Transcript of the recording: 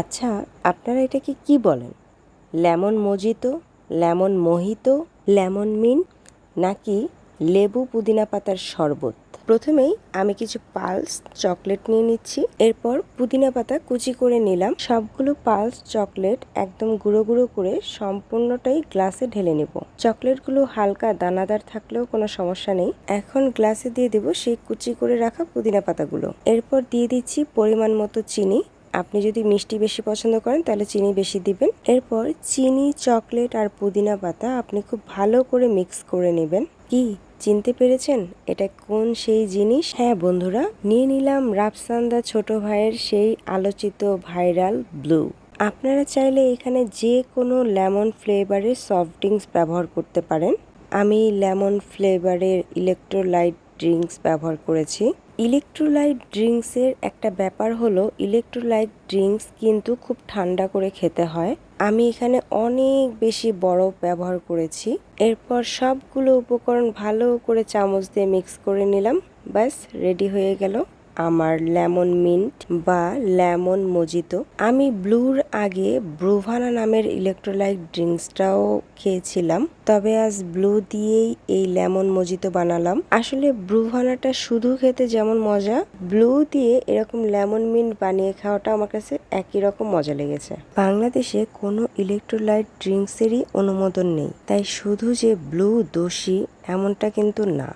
আচ্ছা আপনারা এটাকে কি বলেন? Lemon mojito, lemon mojito, lemon mint, নাকি লেবু পুদিনা পাতার শরবত? প্রথমেই আমি কিছু পালস চকলেট নিয়ে নিচ্ছি, এরপর পুদিনা পাতা কুচি করে নিলাম। সবগুলো পালস চকলেট একদম গুঁড়ো গুঁড়ো করে সম্পূর্ণটাই গ্লাসে ঢেলে নেব। চকলেটগুলো হালকা দানাদার থাকলেও কোনো সমস্যা নেই। এখন গ্লাসে দিয়ে দেব সেই কুচি করে রাখা পুদিনা পাতাগুলো। এরপর দিয়ে দিচ্ছি পরিমাণ মতো চিনি আপনি যদি মিষ্টি বেশি পছন্দ করেন, তাহলে চিনি বেশি দিবেন। এরপর চিনি, চকলেট আর পুদিনা পাতা আপনি খুব ভালো করে মিক্স করে নেবেন। কি? চিনতে পেরেছেন? এটা কোন সেই জিনিস? হ্যাঁ বন্ধুরা, নিয়ে নিলাম রাফসান্দা ছোট ভাইয়ের সেই আলোচিত ভাইরাল ব্লু। আপনারা চাইলে এখানে যে কোনো লেমন ফ্লেভারের সফট ড্রিঙ্কস ব্যবহার করতে পারেন। আমি লেমন ফ্লেভারের ইলেকট্রোলাইট ড্রিঙ্কস ব্যবহার করেছি। ইলেকট্রোলাইট ড্রিঙ্কসের একটা ব্যাপার হলো, ইলেকট্রোলাইট ড্রিঙ্কস কিন্তু খুব ঠান্ডা করে খেতে হয়। আমি এখানে অনেক বেশি বরফ ব্যবহার করেছি। এরপর সবগুলো উপকরণ ভালো করে চামচ দিয়ে মিক্স করে নিলাম। ব্যাস, রেডি হয়ে গেল। আমার লেমন মিন্ট বা লেমন মজিতো। আমি ব্লুর আগে ব্রুভানা নামের ইলেকট্রোলাইট ড্রিঙ্কসটাও খেয়েছিলাম, তবে আজ ব্লু দিয়েই এই লেমন মজিতো বানালাম। আসলে ব্রুভানাটা শুধু খেতে যেমন মজা, ব্লু দিয়ে এরকম লেমন মিন্ট বানিয়ে খাওয়াটা আমার কাছে একই রকম মজা লেগেছে। বাংলাদেশে কোনো ইলেকট্রোলাইট ড্রিঙ্কসেরই অনুমোদন নেই, তাই শুধু যে ব্লু দোষী এমনটা কিন্তু না।